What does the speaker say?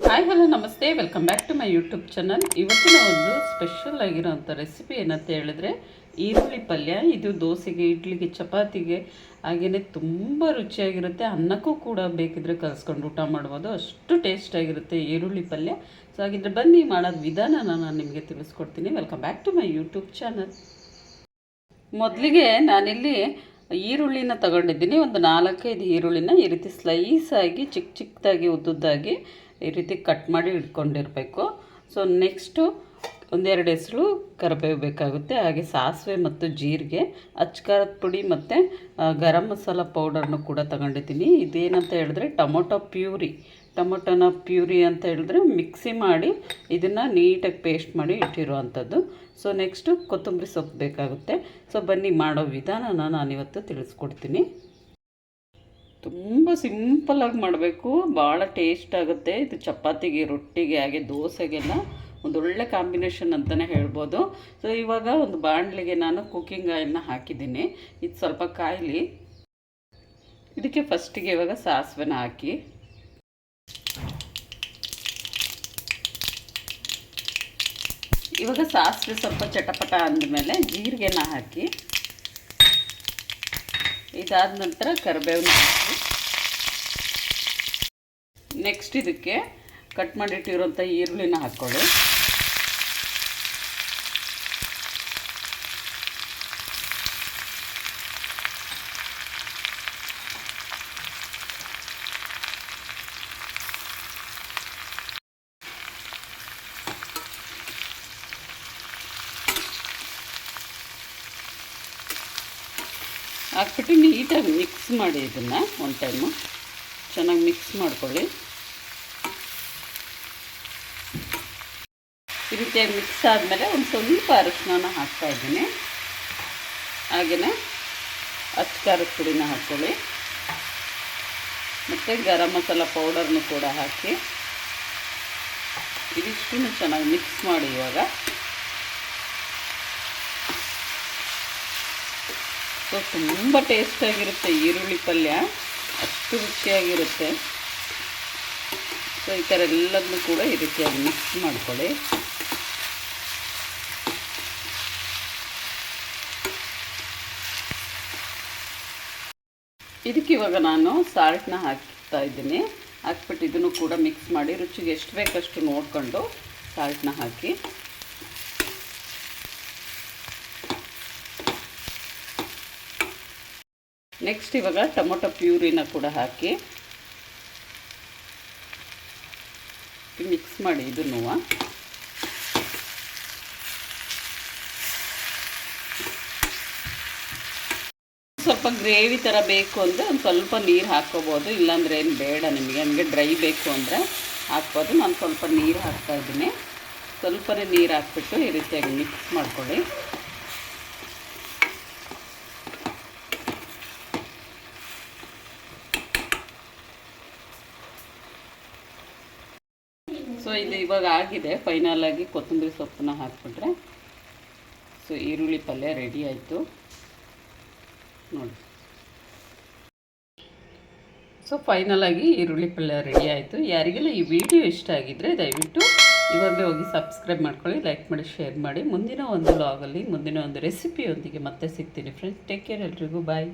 Hi hello ನಮಸ್ತೆ. Welcome back to my YouTube channel ಇವತ್ತಿನ ಒಂದು ಸ್ಪೆಷಲ್ ಆಗಿರೋಂಥ ರೆಸಿಪಿ ಏನಂತ ಹೇಳಿದ್ರೆ, ಈರುಳ್ಳಿ ಪಲ್ಯ. ಇದು ದೋಸೆಗೆ, ಇಡ್ಲಿಗೆ, ಚಪಾತಿಗೆ ಹಾಗೆಯೇ ತುಂಬ ರುಚಿಯಾಗಿರುತ್ತೆ. ಅನ್ನಕ್ಕೂ ಕೂಡ ಬೇಕಿದ್ರೆ ಕಲಿಸ್ಕೊಂಡು ಊಟ ಮಾಡ್ಬೋದು. ಅಷ್ಟು ಟೇಸ್ಟಾಗಿರುತ್ತೆ ಈರುಳ್ಳಿ ಪಲ್ಯ. ಸೊ ಹಾಗಿದ್ರೆ ಬನ್ನಿ, ಮಾಡೋದು ವಿಧಾನ ನಾನು ನಿಮಗೆ ತಿಳಿಸ್ಕೊಡ್ತೀನಿ. Welcome back to my YouTube channel ಮೊದಲಿಗೆ ನಾನಿಲ್ಲಿ ಈರುಳ್ಳಿನ ತಗೊಂಡಿದ್ದೀನಿ. ಒಂದು ನಾಲ್ಕೈದು ಈರುಳ್ಳಿನ ಈ ರೀತಿ ಸ್ಲೈಸಾಗಿ ಚಿಕ್ಕ ಚಿಕ್ಕದಾಗಿ ಉದ್ದುದ್ದಾಗಿ ಈ ರೀತಿ ಕಟ್ ಮಾಡಿ ಇಟ್ಕೊಂಡಿರಬೇಕು. ಸೊ ನೆಕ್ಸ್ಟು ಒಂದೆರಡು ಹೆಸರು ಕರಿಬೇವು ಬೇಕಾಗುತ್ತೆ. ಹಾಗೆ ಸಾಸಿವೆ ಮತ್ತು ಜೀರಿಗೆ ಅಚ್ಕಾರದ ಪುಡಿ ಮತ್ತು ಗರಂ ಮಸಾಲ ಪೌಡರ್ನು ಕೂಡ ತಗೊಂಡಿದ್ದೀನಿ. ಇದೇನಂತ ಹೇಳಿದ್ರೆ ಟೊಮೊಟೊ ಪ್ಯೂರಿ. ಟೊಮೊಟೊನ ಪ್ಯೂರಿ ಅಂತ ಹೇಳಿದ್ರೆ ಮಿಕ್ಸಿ ಮಾಡಿ ಇದನ್ನು ನೀಟಾಗಿ ಪೇಸ್ಟ್ ಮಾಡಿ ಇಟ್ಟಿರುವಂಥದ್ದು. ಸೊ ನೆಕ್ಸ್ಟು ಕೊತ್ತಂಬರಿ ಸೊಪ್ಪು ಬೇಕಾಗುತ್ತೆ. ಸೊ ಬನ್ನಿ ಮಾಡೋ ವಿಧಾನನ ನಾನಿವತ್ತು ತಿಳಿಸ್ಕೊಡ್ತೀನಿ. ತುಂಬ ಸಿಂಪಲಾಗಿ ಮಾಡಬೇಕು. ಭಾಳ ಟೇಸ್ಟ್ ಆಗುತ್ತೆ. ಇದು ಚಪಾತಿಗೆ, ರೊಟ್ಟಿಗೆ, ಹಾಗೆ ದೋಸೆಗೆಲ್ಲ ಒಂದೊಳ್ಳೆ ಕಾಂಬಿನೇಷನ್ ಅಂತಲೇ ಹೇಳ್ಬೋದು. ಸೊ ಇವಾಗ ಒಂದು ಬಾಣಲಿಗೆ ನಾನು ಕುಕ್ಕಿಂಗ್ ಆಯಿಲ್ನ ಹಾಕಿದ್ದೀನಿ. ಇದು ಸ್ವಲ್ಪ ಕಾಯಿಲಿ. ಇದಕ್ಕೆ ಫಸ್ಟಿಗೆ ಇವಾಗ ಸಾಸಿವೆನ ಹಾಕಿ. ಇವಾಗ ಸಾಸಿವೆ ಸ್ವಲ್ಪ ಚಟಪಟ ಅಂದಮೇಲೆ ಜೀರಿಗೆನ ಹಾಕಿ ಇದಾದ ನಂತರ ಕರಿಬೇವನ್ನ ಹಾಕಿ. ನೆಕ್ಸ್ಟ್ ಇದಕ್ಕೆ ಕಟ್ ಮಾಡಿಟ್ಟಿರೋಂಥ ಈರುಳ್ಳಿನ ಹಾಕ್ಕೊಳ್ಳಿ. ಹಾಕ್ಬಿಟ್ಟು ನೀಟಾಗಿ ಮಿಕ್ಸ್ ಮಾಡಿ ಇದನ್ನು ಒನ್ ಟೈಮು ಚೆನ್ನಾಗಿ ಮಿಕ್ಸ್ ಮಾಡ್ಕೊಳ್ಳಿ. ಈ ರೀತಿಯಾಗಿ ಮಿಕ್ಸ್ ಆದಮೇಲೆ ಒಂದು ಸ್ವಲ್ಪ ಅರಿಶಿನ ಹಾಕ್ತಾ ಇದ್ದೀನಿ. ಹಾಗೆಯೇ ಖಾರದ ಪುಡಿನ ಹಾಕ್ಕೊಳ್ಳಿ. ಮತ್ತು ಗರಂ ಮಸಾಲ ಪೌಡರ್ನು ಕೂಡ ಹಾಕಿ. ಇದಿಷ್ಟು ಚೆನ್ನಾಗಿ ಮಿಕ್ಸ್ ಮಾಡಿ ಇವಾಗ. ಸೊ ತುಂಬ ಟೇಸ್ಟಾಗಿರುತ್ತೆ ಈರುಳ್ಳಿ ಪಲ್ಯ. ಅಷ್ಟು ರುಚಿಯಾಗಿರುತ್ತೆ. ಸೊ ಈ ಥರ ಎಲ್ಲದನ್ನೂ ಕೂಡ ಈ ರೀತಿಯಾಗಿ ಮಿಕ್ಸ್ ಮಾಡ್ಕೊಳ್ಳಿ. ಇದಕ್ಕೆ ಇವಾಗ ನಾನು ಸಾಲ್ಟನ್ನ ಹಾಕ್ತಾ ಇದ್ದೀನಿ. ಹಾಕ್ಬಿಟ್ಟು ಇದನ್ನು ಕೂಡ ಮಿಕ್ಸ್ ಮಾಡಿ, ರುಚಿಗೆ ಎಷ್ಟು ಬೇಕಷ್ಟು ನೋಡಿಕೊಂಡು ಸಾಲ್ಟನ್ನ ಹಾಕಿ. ನೆಕ್ಸ್ಟ್ ಇವಾಗ ಟೊಮೊಟೊ ಪ್ಯೂರಿನ ಕೂಡ ಹಾಕಿ. ಮಿಕ್ಸ್ ಮಾಡಿ ಇದನ್ನು ಸ್ವಲ್ಪ ಗ್ರೇವಿ ಥರ ಬೇಕು ಅಂದರೆ ಒಂದು ಸ್ವಲ್ಪ ನೀರು ಹಾಕ್ಕೋಬೋದು ಇಲ್ಲಾಂದರೆ ಏನು ಬೇಡ ನಿಮಗೆ. ನನಗೆ ಡ್ರೈ ಬೇಕು ಅಂದರೆ ಹಾಕ್ಬೋದು. ನಾನು ಸ್ವಲ್ಪ ನೀರು ಹಾಕ್ತಾ ಇದ್ದೀನಿ. ಸ್ವಲ್ಪನೇ ನೀರು ಹಾಕ್ಬಿಟ್ಟು ಈ ರೀತಿಯಾಗಿ ಮಿಕ್ಸ್ ಮಾಡ್ಕೊಳ್ಳಿ. ಸೊ ಇದು ಇವಾಗ ಆಗಿದೆ. ಫೈನಲಾಗಿ ಕೊತ್ತಂಬರಿ ಸೊಪ್ಪನ್ನ ಹಾಕ್ಬಿಟ್ರೆ. ಸೊ ಈರುಳ್ಳಿ ಪಲ್ಯ ರೆಡಿ ಆಯಿತು. ನೋಡಿ. ಸೊ ಫೈನಲಾಗಿ ಈರುಳ್ಳಿ ಪಲ್ಯ ರೆಡಿ ಆಯಿತು. ಯಾರಿಗೆಲ್ಲ ಈ ವಿಡಿಯೋ ಇಷ್ಟ ಆಗಿದ್ದರೆ ದಯವಿಟ್ಟು ಇವಾಗಲೇ ಹೋಗಿ ಸಬ್ಸ್ಕ್ರೈಬ್ ಮಾಡ್ಕೊಳ್ಳಿ ಲೈಕ್ ಮಾಡಿ ಶೇರ್ ಮಾಡಿ. ಮುಂದಿನ ಒಂದು ಲಾಗಲ್ಲಿ ಮುಂದಿನ ಒಂದು ರೆಸಿಪಿಯೊಂದಿಗೆ ಮತ್ತೆ ಸಿಗ್ತೀನಿ. ಫ್ರೆಂಡ್ಸ್ ಟೇಕ್ ಕೇರ್ ಎಲ್ರಿಗೂ. ಬಾಯ್